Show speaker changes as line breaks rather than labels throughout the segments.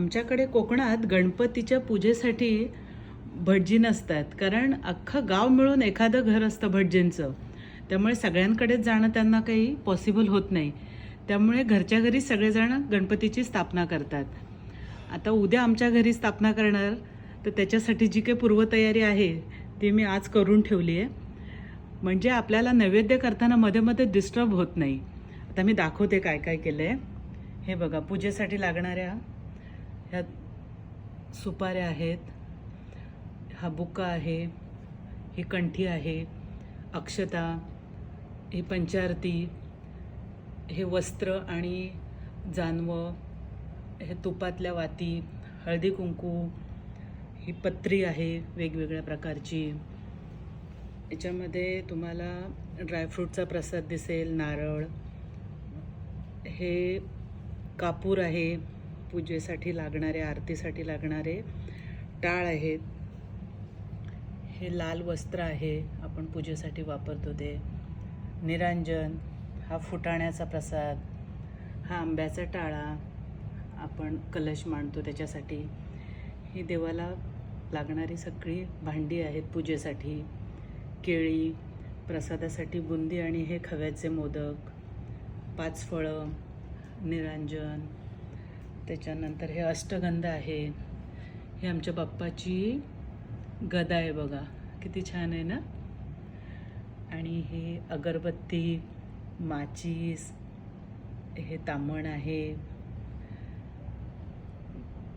आमच्याकडे कोकणात गणपतीच्या पूजेसाठी भटजी नसतात. कारण अख्खं गाव मिळून एखादं घर असतं भटजींचं. त्यामुळे सगळ्यांकडेच जाणं त्यांना काही पॉसिबल होत नाही. त्यामुळे घरच्या घरी सगळेजण गणपतीची स्थापना करतात. आता उद्या आमच्या घरी स्थापना करणार तर त्याच्यासाठी जी काही पूर्वतयारी आहे ती मी आज करून ठेवली आहे. म्हणजे आपल्याला नैवेद्य करताना मध्ये मध्ये डिस्टर्ब होत नाही. आता मी दाखवते काय काय केलं आहे हे बघा पूजेसाठी लागणाऱ्या ह्या सुपाऱ्या आहेत. हा बुका आहे. ही कंठी आहे. अक्षता ही पंचारती हे वस्त्र आणि जानवं हे तुपातल्या वाती हळदी कुंकू ही पत्री आहे वेगवेगळ्या प्रकारची. याच्यामध्ये तुम्हाला ड्रायफ्रूटचा प्रसाद दिसेल नारळ. हे कापूर आहे. पूजेसाठी लागणारे आरतीसाठी लागणारे टाळ आहेत. हे लाल वस्त्र आहे आपण पूजेसाठी वापरतो ते. निरांजन हा फुटाण्याचा प्रसाद हा आंब्याचा टाळा आपण कलश मांडतो त्याच्यासाठी. ही देवाला लागणारी सगळी भांडी आहेत पूजेसाठी. केळी प्रसादासाठी बुंदी आणि हे खव्याचे मोदक पाच फळं निरांजन त्याच्यानंतर हे अष्टगंध आहे. हे आमच्या बाप्पाची गदा आहे बघा. किती छान आहे ना? आणि हे अगरबत्ती माचीस हे तामण आहे.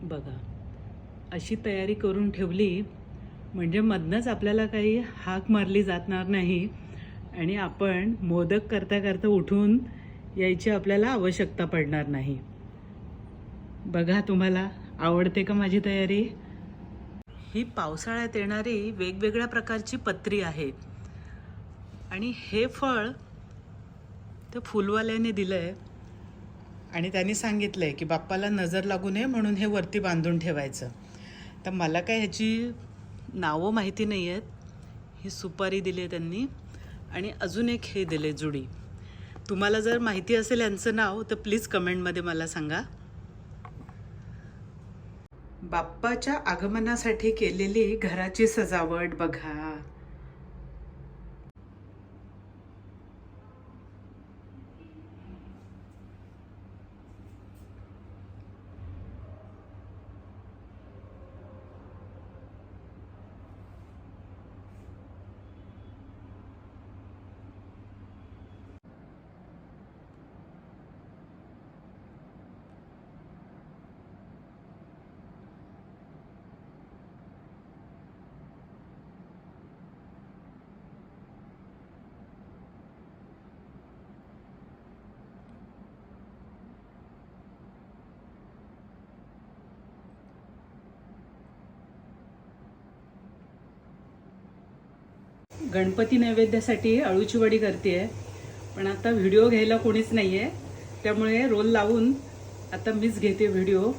बघा. अशी तयारी करून ठेवली म्हणजे मधनंच आपल्याला काही हाक मारली जाणार नाही आणि आपण मोदक करता करता उठून यायची आपल्याला आवश्यकता पडणार नाही. बघा तुम्हाला आवडते का माझी तयारी? ही पावसाळ्यात येणारी वेगवेगळ्या प्रकारची पत्री आहे. आणि हे फळ तर फुलवाल्याने दिलं आहे आणि त्यांनी सांगितलं आहे की बाप्पाला नजर लागू नये म्हणून हे वरती बांधून ठेवायचं. तर मला काय ह्याची नावं माहिती नाही आहेत ही सुपारी दिली आहे त्यांनी. आणि अजून एक हे दिले जुडी. तुम्हाला जर माहिती असेल यांचं नाव तर प्लीज कमेंटमध्ये मला सांगा. बाप्पाच्या आगमनासाठी केलेली घराची सजावट बघा. गणपती नैवेद्यासाठी अळूची वडी करते पण आता व्हिडिओ घ्यायला कोणीच नाही आहे त्यामुळे रोल लावून आता मीच घेते व्हिडिओ.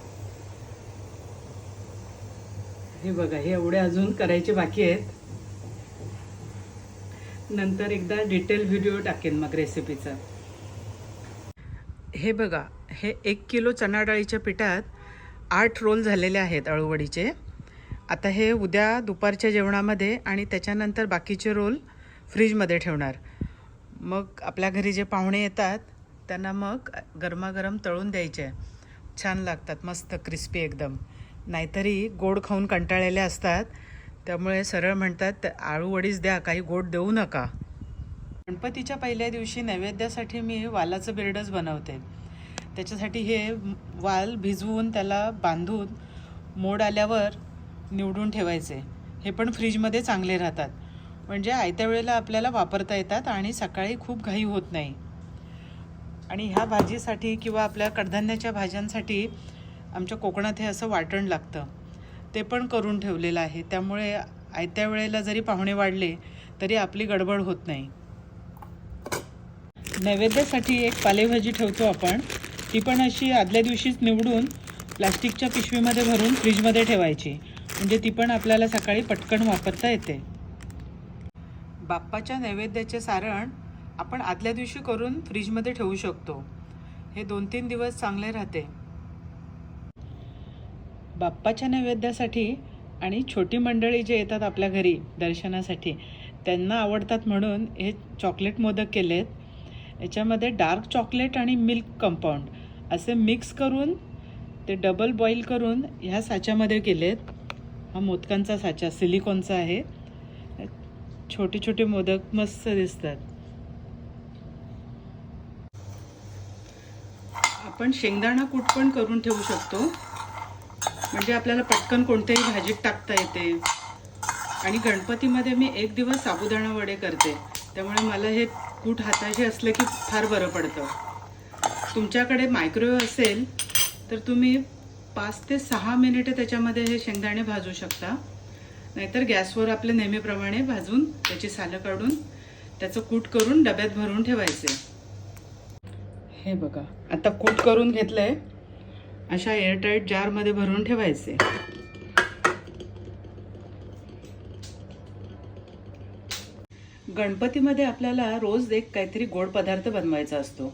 हे बघा हे एवढे अजून करायचे बाकी आहेत. नंतर एकदा डिटेल व्हिडिओ टाकेन मग रेसिपीचा. हे बघा हे एक किलो चणा डाळीच्या पिठात आठ रोल झालेले आहेत अळूवडीचे. आता हे उद्या दुपारच्या जेवणामध्ये आणि त्याच्यानंतर बाकीचे रोल फ्रीजमध्ये ठेवणार. मग आपल्या घरी जे पाहुणे येतात त्यांना मग गरमागरम तळून द्यायचे. छान लागतात मस्त क्रिस्पी एकदम. नाहीतरी गोड खाऊन कंटाळलेले असतात. त्यामुळे सरळ म्हणतात आळूवडीच द्या काही गोड देऊ नका. गणपतीच्या पहिल्या दिवशी नैवेद्यासाठी मी वालाचं बिरडच बनवते. त्याच्यासाठी हे वाल भिजवून त्याला बांधून मोड आल्यावर निवडून ठेवायचे. हे पण फ्रीजमध्ये चांगले राहतात. म्हणजे आयत्या वेळेला आपल्याला वापरता येतात आणि सकाळी खूप घाई होत नाही. आणि ह्या भाजीसाठी किंवा आपल्या कडधान्याच्या भाज्यांसाठी आमच्या कोकणात हे असं वाटण लागतं. ते पण करून ठेवलेलं आहे. त्यामुळे आयत्या वेळेला जरी पाहुणे वाढले तरी आपली गडबड होत नाही. नैवेद्यासाठी एक पालेभाजी ठेवतो आपण. ती पण अशी आदल्या दिवशीच निवडून प्लास्टिकच्या पिशवीमध्ये भरून फ्रीजमध्ये ठेवायची. म्हणजे ती पण आपल्याला सकाळी पटकन वापरता येते. बाप्पाच्या नैवेद्याचे सारण आपण आदल्या दिवशी करून फ्रीजमध्ये ठेवू शकतो. हे दोन तीन दिवस चांगले राहते. बाप्पाच्या नैवेद्यासाठी आणि छोटी मंडळी जे येतात आपल्या घरी दर्शनासाठी त्यांना आवडतात म्हणून हे चॉकलेट मोदक केलेत. याच्यामध्ये डार्क चॉकलेट आणि मिल्क कंपाऊंड असे मिक्स करून ते डबल बॉईल करून ह्या साच्यामध्ये केलेत. हा मोदकांचा साचा सिलिकॉनचा आहे. छोटे छोटे मोदक मस्त दिसतात. आपण शेंगदाणा कूट पण करून ठेवू शकतो. म्हणजे आपल्याला पटकन कोणत्याही भाजीत टाकता येते. आणि गणपतीमध्ये मी एक दिवस साबुदाणा वडे करते. त्यामुळे मला हे कूट हाताशी असलं की फार बरं पडतं. तुमच्याकडे मायक्रोवेव्ह असेल तर तुम्ही पाच ते सहा मिनिटे त्याच्यामध्ये हे शेंगदाणे भाजू शकता. नाहीतर गॅसवर आपले नेहमीप्रमाणे भाजून त्याची सालं काढून त्याचं कूट करून डब्यात भरून ठेवायचे. हे बघा आता कूट करून घेतलंय. अशा एअरटाईट जारमध्ये भरून ठेवायचे. गणपतीमध्ये आपल्याला रोज एक काहीतरी गोड पदार्थ बनवायचा असतो.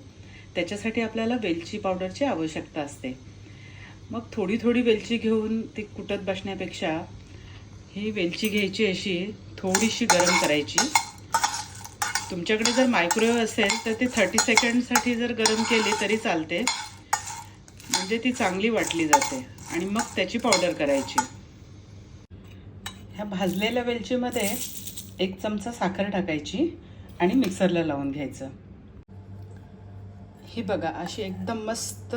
त्याच्यासाठी आपल्याला वेलची पावडरची आवश्यकता असते. मग थोडी थोडी वेलची घेऊन ती कुटत बसण्यापेक्षा ही वेलची घ्यायची अशी थोडीशी गरम करायची. तुमच्याकडे जर मायक्रोवेव्ह असेल तर ते थर्टी सेकंडसाठी जर गरम केली तरी चालते. म्हणजे ती चांगली वाटली जाते. आणि मग त्याची पावडर करायची. ह्या भाजलेल्या वेलचीमध्ये एक चमचा साखर टाकायची आणि मिक्सरला लावून घ्यायचं. ही बघा अशी एकदम मस्त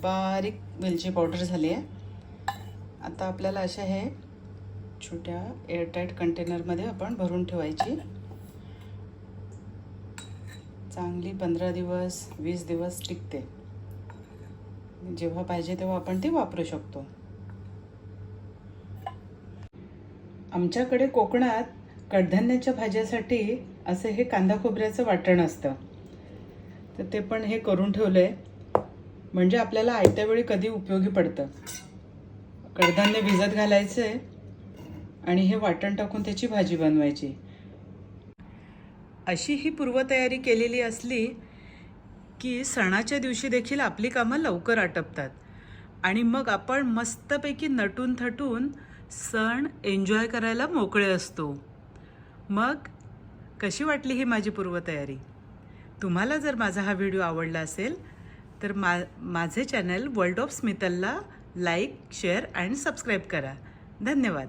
बारीक वेलची पावडर झाली आहे. आता आपल्याला अशा हे छोट्या एअरटाईट कंटेनरमध्ये आपण भरून ठेवायची. चांगली पंधरा दिवस वीस दिवस टिकते. जेव्हा पाहिजे तेव्हा आपण ती वापरू शकतो. आमच्याकडे कोकणात कडधान्याच्या भाज्यासाठी असं हे कांदा खोबऱ्याचं वाटण असतं. तर ते पण हे करून ठेवलं आहे म्हणजे आपल्याला आयत्या वेळी कधी उपयोगी पडतं? कडधान्य भिजत घालायचं आहे आणि हे वाटण टाकून त्याची भाजी बनवायची. अशी ही पूर्वतयारी केलेली असली की सणाच्या दिवशी देखील आपली कामं लवकर आटपतात. आणि मग आपण मस्तपैकी नटून थटून सण एन्जॉय करायला मोकळे असतो. मग कशी वाटली ही माझी पूर्वतयारी? तुम्हाला जर माझा हा व्हिडिओ आवडला असेल तर मा माझे चॅनल वर्ल्ड ऑफ स्मितलला लाईक शेअर अँड सबस्क्राईब करा. धन्यवाद.